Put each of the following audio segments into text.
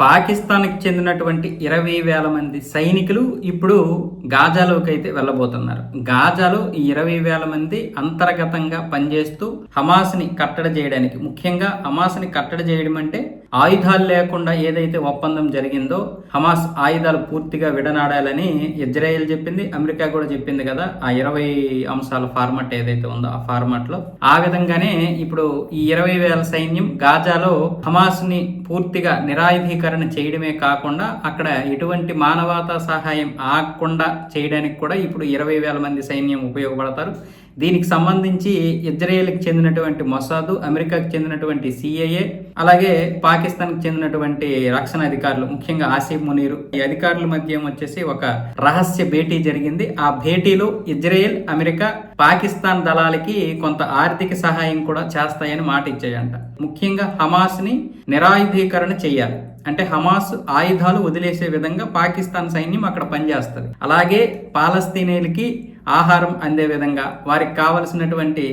పాకిస్తాన్కి చెందినటువంటి ఇరవై వేల మంది సైనికులు ఇప్పుడు గాజాలోకి అయితే వెళ్ళబోతున్నారు. గాజాలో ఈ ఇరవై వేల మంది అంతర్గతంగా పనిచేస్తూ హమాస్ని కట్టడి చేయడానికి ముఖ్యంగా హమాస్ని కట్టడి చేయడం అంటే ఆయుధాలు లేకుండా ఏదైతే ఒప్పందం జరిగిందో హమాస్ ఆయుధాలు పూర్తిగా విడనాడాలని ఇజ్రాయెల్ చెప్పింది అమెరికా కూడా చెప్పింది కదా ఆ ఇరవై అంశాల ఫార్మాట్ ఏదైతే ఉందో ఆ ఫార్మాట్లో ఆ విధంగానే ఇప్పుడు ఈ ఇరవై వేల సైన్యం గాజాలో హమాస్ని పూర్తిగా నిరాయుధీకరణ చేయడమే కాకుండా అక్కడ ఎటువంటి మానవతా సహాయం ఆగకుండా చేయడానికి కూడా ఇప్పుడు ఇరవై వేల మంది సైన్యం ఉపయోగపడతారు. దీనికి సంబంధించి ఇజ్రాయెల్కి చెందినటువంటి మొసాదు అమెరికాకి చెందినటువంటి సిఐఏ అలాగే పాకిస్తాన్కి చెందినటువంటి రక్షణ అధికారులు ముఖ్యంగా ఆసిఫ్ మునీరు. ఈ అధికారుల మధ్య వచ్చేసి ఒక రహస్య భేటీ జరిగింది. ఆ భేటీలో ఇజ్రాయెల్ అమెరికా పాకిస్తాన్ దళాలకి కొంత ఆర్థిక సహాయం కూడా చేస్తాయని మాట ఇచ్చాయంట ముఖ్యంగా హమాస్ని నిరాయుధీకరణ చేయాలి. అంటే హమాస్ ఆయుధాలు వదిలేసే విధంగా పాకిస్తాన్ సైన్యం అక్కడ పనిచేస్తుంది. అలాగే పాలస్తీనీలకి ఆహారం అందే విధంగా వారికి కావలసినటువంటి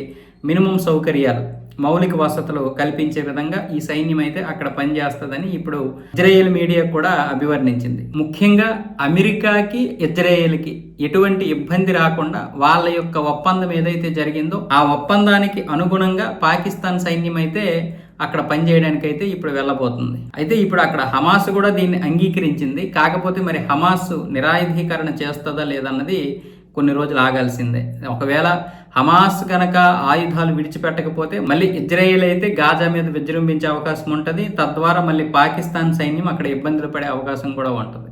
మినిమం సౌకర్యాలు మౌలిక వసతులు కల్పించే విధంగా ఈ సైన్యం అయితే అక్కడ పనిచేస్తుందని ఇప్పుడు ఇజ్రాయేల్ మీడియా కూడా అభివర్ణించింది. ముఖ్యంగా అమెరికాకి ఇజ్రాయేల్కి ఎటువంటి ఇబ్బంది రాకుండా వాళ్ళ యొక్క ఒప్పందం ఏదైతే జరిగిందో ఆ ఒప్పందానికి అనుగుణంగా పాకిస్తాన్ సైన్యం అయితే అక్కడ పని చేయడానికైతే ఇప్పుడు వెళ్ళబోతుంది. అయితే ఇప్పుడు అక్కడ హమాస్ కూడా దీన్ని అంగీకరించింది. కాకపోతే మరి హమాస్ నిరాయుధీకరణ చేస్తుందా లేదన్నది కొన్ని రోజులు ఆగాల్సిందే. ఒకవేళ హమాస్ కనుక ఆయుధాలు విడిచిపెట్టకపోతే మళ్ళీ ఇజ్రాయేల్ అయితే గాజా మీద విజృంభించే అవకాశం ఉంటుంది. తద్వారా మళ్ళీ పాకిస్తాన్ సైన్యం అక్కడ ఇబ్బందులు పడే అవకాశం కూడా ఉంటుంది.